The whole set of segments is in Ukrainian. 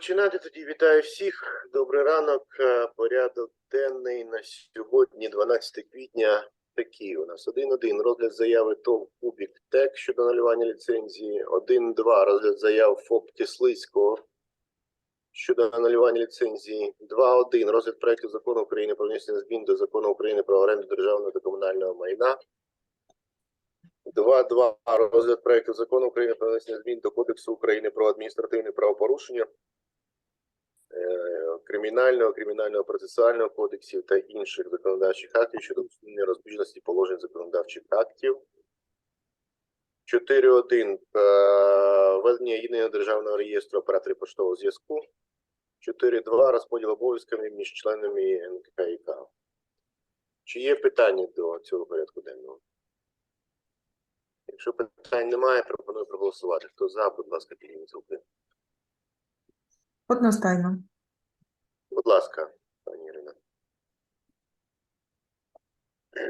Починати. Тоді вітаю всіх. Добрий ранок. Е, Порядок денний на сьогодні, 12 квітня. Такий у нас 1.1. Розгляд заяви ТОВ Кубік ТЕК щодо анулювання ліцензії. 1.2. Розгляд заяв ФОП Кислицького щодо анулювання ліцензії. 2.1. Розгляд проекту закону України про внесення змін до закону України про оренду державного та комунального майна. 2.2. Розгляд проекту закону України про внесення змін до Кодексу України про адміністративне правопорушення, е, кримінального, кримінального процесуального кодексів та інших законодавчих актів щодо усунення розбіжності положень законодавчих актів. 4.1. Е, Введення єдиного державного реєстру операторів поштового зв'язку. 4.2. Розподіл обов'язками між членами НКК. Чи є питання до цього порядку денного? Якщо питань немає, пропоную проголосувати. Хто за, будь ласка, підніміть руки. Одностайно. Будь ласка, пані Ірина.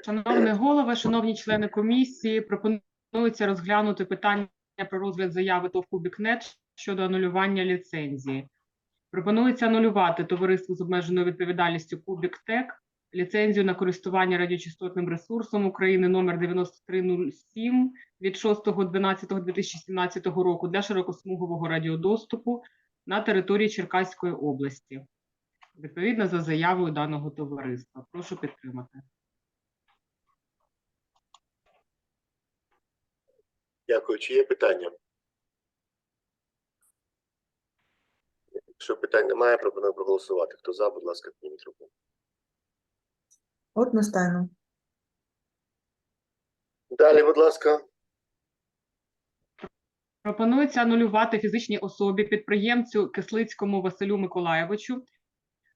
Шановний голове, шановні члени комісії, пропонується розглянути питання про розгляд заяви ТОВ «Кубікнет» щодо анулювання ліцензії. Пропонується анулювати товариству з обмеженою відповідальністю «Кубіктек» ліцензію на користування радіочастотним ресурсом України номер 9307 від 6.12.2017 року для широкосмугового радіодоступу на території Черкаської області. Відповідно за заявою даного товариства. Прошу підтримати. Дякую. Чи є питання? Якщо питань немає, пропоную проголосувати. Хто за, будь ласка, підніміть руку. Одностайно. Далі, будь ласка. Пропонується анулювати фізичній особі підприємцю Кислицькому Василю Миколаєвичу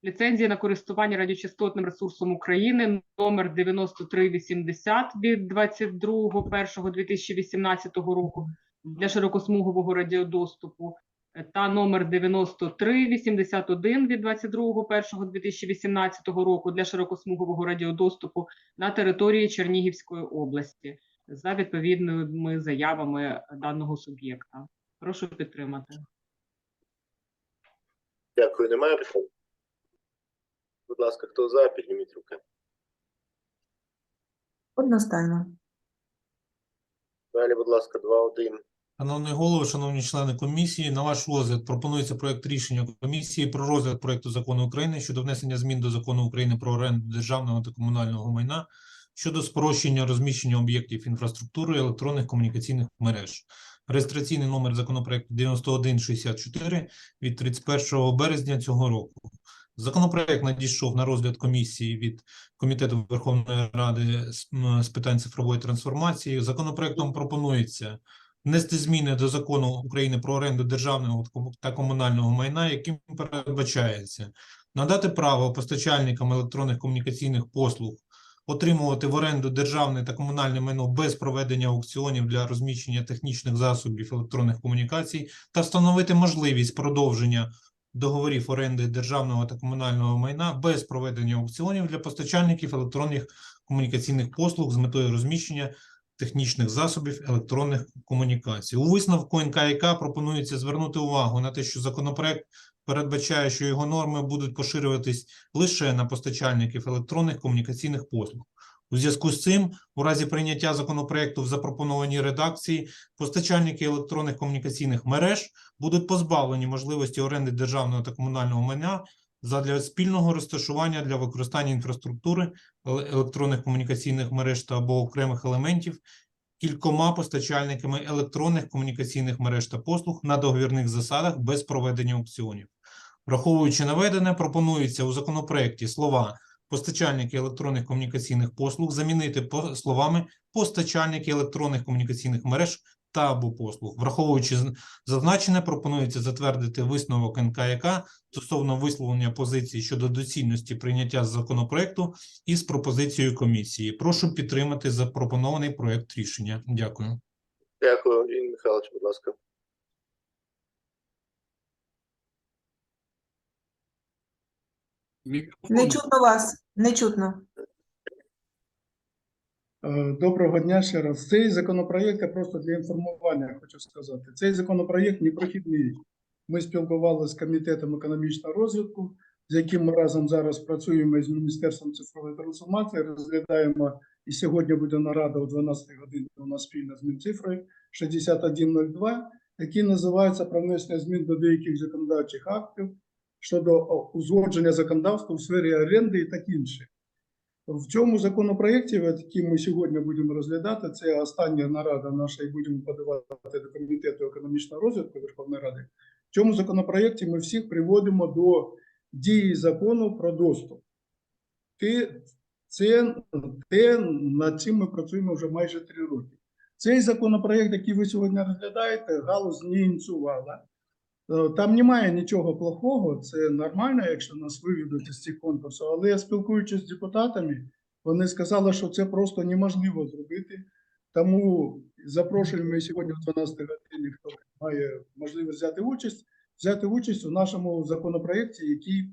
ліцензії на користування радіочастотним ресурсом України номер 9380 від 22.01.2018 року для широкосмугового радіодоступу та номер 9381 від 22.01.2018 року для широкосмугового радіодоступу на території Чернігівської області за відповідними заявами даного суб'єкта. Прошу підтримати. Дякую. Немає питань? Будь ласка, хто за, підніміть руки. Одностайно. Далі, будь ласка, 2-1. Шановний голово, шановні члени комісії, на ваш розгляд пропонується проект рішення комісії про розгляд проекту закону України щодо внесення змін до закону України про оренду державного та комунального майна щодо спрощення розміщення об'єктів інфраструктури електронних комунікаційних мереж. Реєстраційний номер законопроекту 9164 від 31 березня цього року. Законопроект надійшов на розгляд комісії від Комітету Верховної Ради з питань цифрової трансформації. Законопроектом пропонується внести зміни до закону України про оренду державного та комунального майна, яким передбачається надати право постачальникам електронних комунікаційних послуг отримувати в оренду державне та комунальне майно без проведення аукціонів для розміщення технічних засобів електронних комунікацій та встановити можливість продовження договорів оренди державного та комунального майна без проведення аукціонів для постачальників електронних комунікаційних послуг з метою розміщення технічних засобів електронних комунікацій. У висновку НКК пропонується звернути увагу на те, що законопроект передбачає, що його норми будуть поширюватись лише на постачальників електронних комунікаційних послуг. У зв'язку з цим, у разі прийняття законопроекту в запропонованій редакції, постачальники електронних комунікаційних мереж будуть позбавлені можливості оренди державного та комунального майна задля спільного розташування для використання інфраструктури електронних комунікаційних мереж та або окремих елементів кількома постачальниками електронних комунікаційних мереж та послуг на договірних засадах без проведення аукціонів. Враховуючи наведене, пропонується у законопроекті слова постачальники електронних комунікаційних послуг замінити словами постачальники електронних комунікаційних мереж та або послуг. Враховуючи зазначене, пропонується затвердити висновок НКЯК стосовно висловлення позиції щодо доцільності прийняття законопроекту із пропозицією комісії. Прошу підтримати запропонований проект рішення. Дякую. Дякую, Андрій Михайлович, будь ласка. Не чутно вас. Не чутно. Е, Доброго дня ще раз. Цей законопроєкт, я просто для інформування хочу сказати, цей законопроєкт непрохідний. Ми спілкувалися з комітетом економічного розвитку, з яким ми разом зараз працюємо з Міністерством цифрової трансформації, розглядаємо, і сьогодні буде нарада о 12 годині у нас спільно з Мінцифрою 6102, який називається про внесення змін до деяких законодавчих актів щодо узгодження законодавства у сфері оренди і так інше. В цьому законопроєкті, який ми сьогодні будемо розглядати, це остання нарада наша, і будемо подавати до Комітету економічного розвитку Верховної Ради. В цьому законопроєкті ми всіх приводимо до дії закону про доступ. Це те, над чим ми працюємо вже майже три роки. Цей законопроєкт, який ви сьогодні розглядаєте, галузь не ініціювала. Е, Там немає нічого плохого, це нормально, якщо нас виведуть із цих конкурсів. Але я спілкуючись з депутатами, вони сказали, що це просто неможливо зробити. Тому запрошуємо сьогодні о 12 годині, хто має можливість взяти участь, взяти участь у нашому законопроєкті, який е,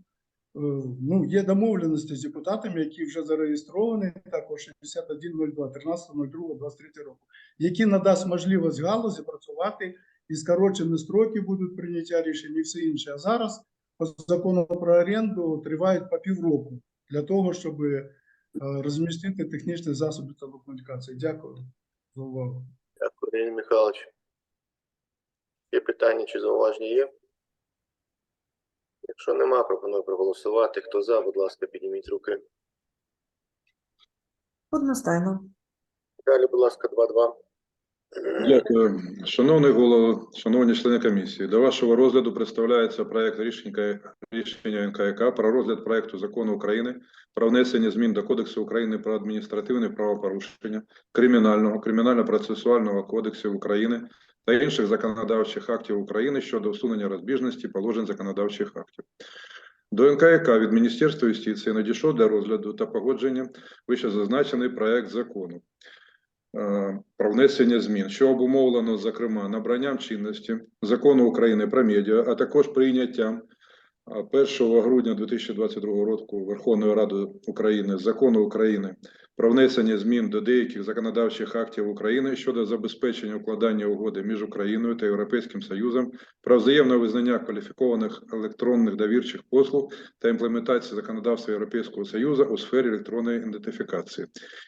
ну, є домовленості з депутатами, які вже зареєстровані, також 6102, 13.02, 23 року, які надасть можливість галузі працювати і скорочені строки будуть прийняття рішень і все інше. А зараз по закону про оренду тривають по півроку для того, щоб е, розмістити технічні засоби телекомунікації. Дякую за увагу. Дякую, Леонід Михайлович. Є питання чи зауваження є? Якщо нема, пропоную проголосувати. Хто за, будь ласка, підніміть руки. Одностайно. Далі, будь ласка, 2-2. Дякую. Шановний голово, шановні члени комісії, до вашого розгляду представляється проект рішення, рішення НКК про розгляд проекту закону України про внесення змін до Кодексу України про адміністративне правопорушення, Кримінального, Кримінально-процесуального кодексів України та інших законодавчих актів України щодо усунення розбіжності положень законодавчих актів. До НКК від Міністерства юстиції надійшов для розгляду та погодження вище зазначений проект закону про внесення змін, що обумовлено, зокрема, набранням чинності закону України про медіа, а також прийняттям а, 1 грудня 2022 року Верховною Радою України закону України про внесення змін до деяких законодавчих актів України щодо забезпечення укладання угоди між Україною та Європейським Союзом про взаємне визнання кваліфікованих електронних довірчих послуг та імплементації законодавства Європейського Союзу у сфері електронної ідентифікації.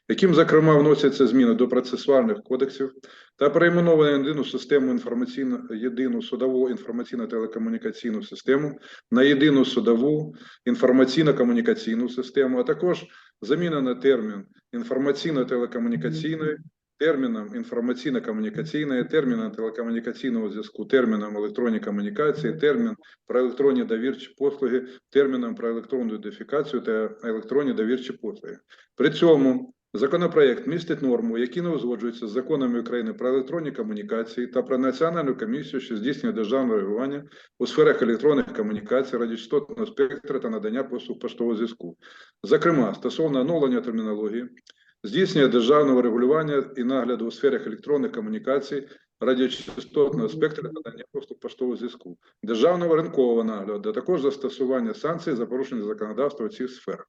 Яким, зокрема, вносяться зміни до процесуальних кодексів та перейменовані єдину систему інформаційно єдину судову інформаційно-телекомунікаційну систему на єдину судову інформаційно-комунікаційну систему, а також заміна на термін інформаційно-телекомунікаційної терміном інформаційно-комунікаційної, терміном телекомунікаційного зв'язку, терміном електронні комунікації, термін про електронні довірчі послуги, терміном про електронну ідентифікацію та електронні довірчі послуги. При цьому законопроект містить норму, які не узгоджуються з законами України про електронні комунікації та про національну комісію, що здійснює державне регулювання у сферах електронних комунікацій, радіочастотного спектра та надання послуг поштового зв'язку. Зокрема, стосовно оновлення термінології, здійснення державного регулювання і нагляду у сферах електронних комунікацій, радіочастотного спектра та надання послуг поштового зв'язку, державного ринкового нагляду, а також застосування санкцій за порушення законодавства у цих сферах.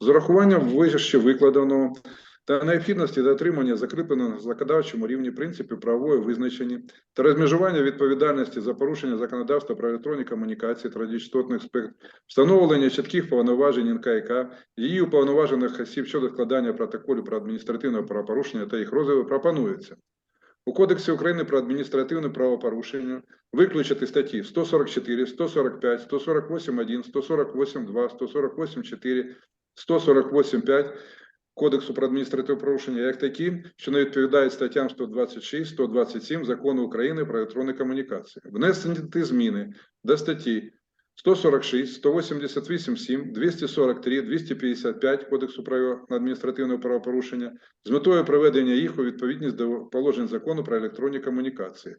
З урахуванням вище викладеного та необхідності дотримання закріпленого на законодавчому рівні принципів правової визначення та розмежування відповідальності за порушення законодавства про електронні комунікації та радіочастотних спектр, встановлення чітких повноважень НКК, її уповноважених осіб щодо складання протоколів про адміністративне правопорушення та їх розгляду пропонується. У Кодексі України про адміністративне правопорушення виключити статті 144, 145, 148.1, 148.2, 148.4, 148.5 Кодексу про адміністративне порушення як такі, що не відповідають статтям 126, 127 Закону України про електронні комунікації. Внесені зміни до статті 146, 188, 7, 243, 255 Кодексу про адміністративне правопорушення з метою приведення їх у відповідність до положень Закону про електронні комунікації.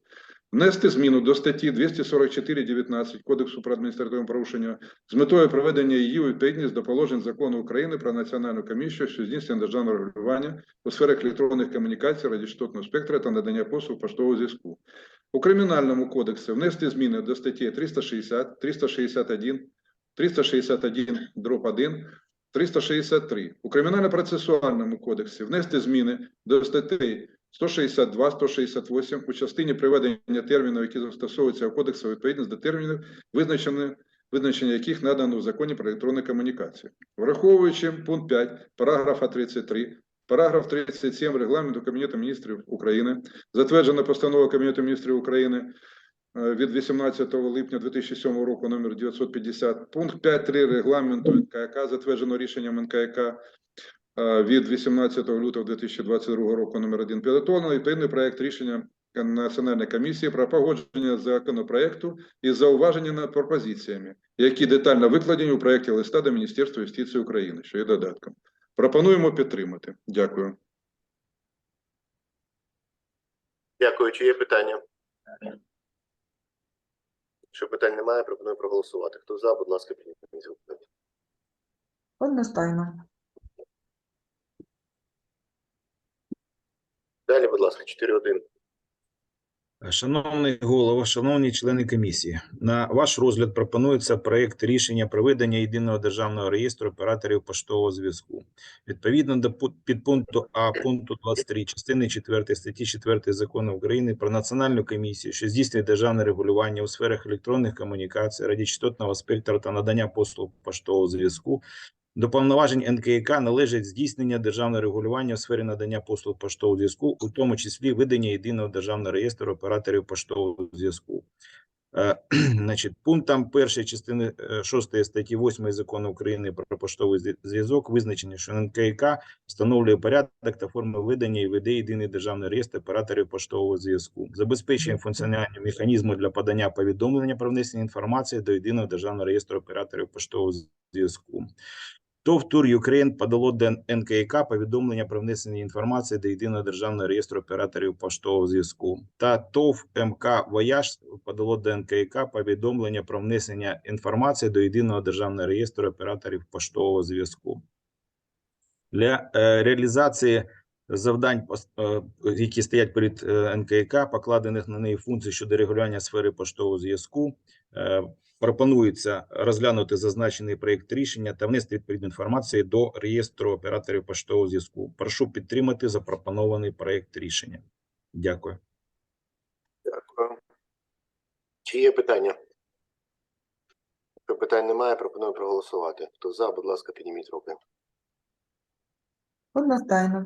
Внести зміну до статті 244.19 Кодексу про адміністративне правопорушення з метою приведення її у відповідність до положень Закону України про національну комісію, що здійснює державне регулювання у сферах електронних комунікацій, радіочастотного спектра та надання послуг поштового зв'язку. У Кримінальному кодексі внести зміни до статті 360, 361, 361 дроб 1, 363. У Кримінально-процесуальному кодексі внести зміни до статей 162, 168 у частині приведення термінів, які застосовуються у кодексу у відповідність до термінів, визначення яких надано в законі про електронні комунікації. Враховуючи пункт 5 параграфа 33, параграф 37 регламенту Кабінету міністрів України, затверджена постанова Кабінету міністрів України е, від 18 липня 2007 року номер 950, пункт 5.3 регламенту НКК, затверджено рішенням НКК е, від 18 лютого 2022 року номер 1, підготовлено відповідний проект рішення Національної комісії про погодження законопроекту із зауваженнями пропозиціями, які детально викладені у проєкті листа до Міністерства юстиції України, що є додатком. Пропонуємо підтримати. Дякую. Дякую. Чи є питання? Якщо питань немає, пропоную проголосувати. Хто за, будь ласка, підніміть руку. Одностайно. Далі, будь ласка, 4-1. Шановний голово, шановні члени комісії, на ваш розгляд пропонується проект рішення про видання єдиного державного реєстру операторів поштового зв'язку. Відповідно до підпункту А пункту 23 частини 4 статті 4 Закону України про національну комісію, що здійснює державне регулювання у сферах електронних комунікацій, радіочастотного спектру та надання послуг поштового зв'язку. До повноважень НКК належить здійснення державного регулювання у сфері надання послуг поштового зв'язку, у тому числі видання єдиного державного реєстру операторів поштового зв'язку. Е, Значить, пунктом першої частини 6 статті 8 закону України про поштовий зв'язок визначено, що НКК встановлює порядок та форми видання і веде єдиний державний реєстр операторів поштового зв'язку, забезпечує функціонування механізму для подання повідомлення про внесення інформації до єдиного державного реєстру операторів поштового зв'язку. ТОВ «Тур Юкрейн» подало до НКК повідомлення про внесення інформації до єдиного державного реєстру операторів поштового зв'язку. Та ТОВ МК «Вояж» подало до НКК повідомлення про внесення інформації до єдиного державного реєстру операторів поштового зв'язку. Для е, реалізації завдань, е, які стоять перед е, НКК, покладених на неї функцій щодо регулювання сфери поштового зв'язку, пропонується розглянути зазначений проєкт рішення та внести відповідну інформацію до реєстру операторів поштового зв'язку. Прошу підтримати запропонований проєкт рішення. Дякую. Дякую. Чи є питання? Якщо питань немає, пропоную проголосувати. Хто за, будь ласка, підніміть руки. Одностайно.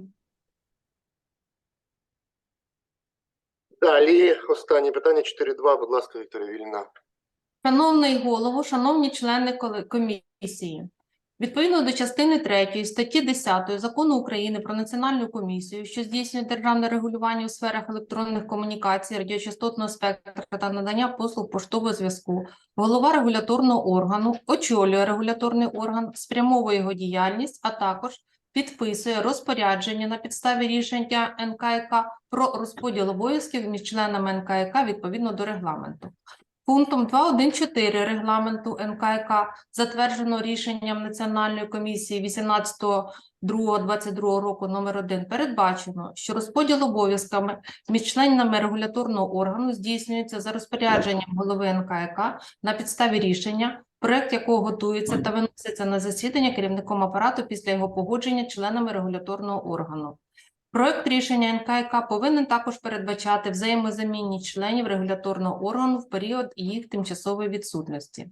Далі останнє питання 4-2, будь ласка, Вікторія Вільна. Шановний голово, шановні члени комісії, відповідно до частини 3 статті 10 Закону України про Національну комісію, що здійснює державне регулювання у сферах електронних комунікацій, радіочастотного спектра та надання послуг поштового зв'язку, голова регуляторного органу очолює регуляторний орган, спрямовує його діяльність, а також підписує розпорядження на підставі рішення НКК про розподіл обов'язків між членами НКК відповідно до регламенту. Пунктом 2.1.4 регламенту НКК, затверджено рішенням Національної комісії 18.02.22 року номер 1, передбачено, що розподіл обов'язками між членами регуляторного органу здійснюється за розпорядженням голови НКК на підставі рішення, проект якого готується та виноситься на засідання керівником апарату після його погодження членами регуляторного органу. Проект рішення НКК повинен також передбачати взаємозамінність членів регуляторного органу в період їх тимчасової відсутності.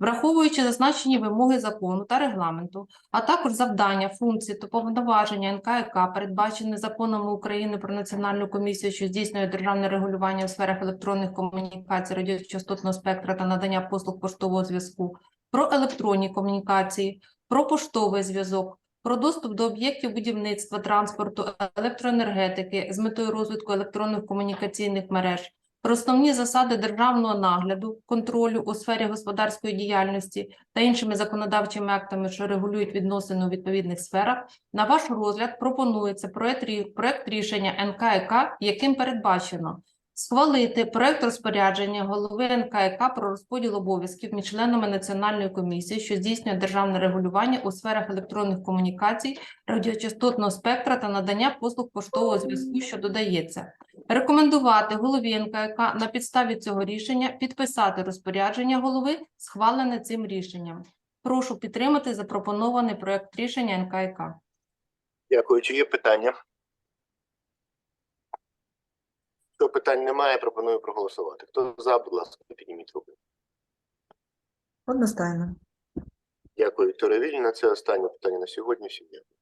Враховуючи зазначені вимоги закону та регламенту, а також завдання, функції та повноваження НКК, передбачені законом України про Національну комісію, що здійснює державне регулювання у сферах електронних комунікацій, радіочастотного спектра та надання послуг поштового зв'язку, про електронні комунікації, про поштовий зв'язок, про доступ до об'єктів будівництва, транспорту, електроенергетики з метою розвитку електронних комунікаційних мереж, про основні засади державного нагляду, контролю у сфері господарської діяльності та іншими законодавчими актами, що регулюють відносини у відповідних сферах, на ваш розгляд пропонується проект, проект рішення НКК, яким передбачено Схвалити проект розпорядження голови НКК про розподіл обов'язків між членами Національної комісії, що здійснює державне регулювання у сферах електронних комунікацій, радіочастотного спектра та надання послуг поштового зв'язку, що додається. Рекомендувати голові НКК на підставі цього рішення підписати розпорядження голови, схвалене цим рішенням. Прошу підтримати запропонований проект рішення НКК. Дякую. Чи є питання? Якщо питань немає, пропоную проголосувати. Хто за, будь ласка, підніміть руку. Одностайно. Дякую, Вікторія Вільна. Це останнє питання на сьогодні. Всім дякую.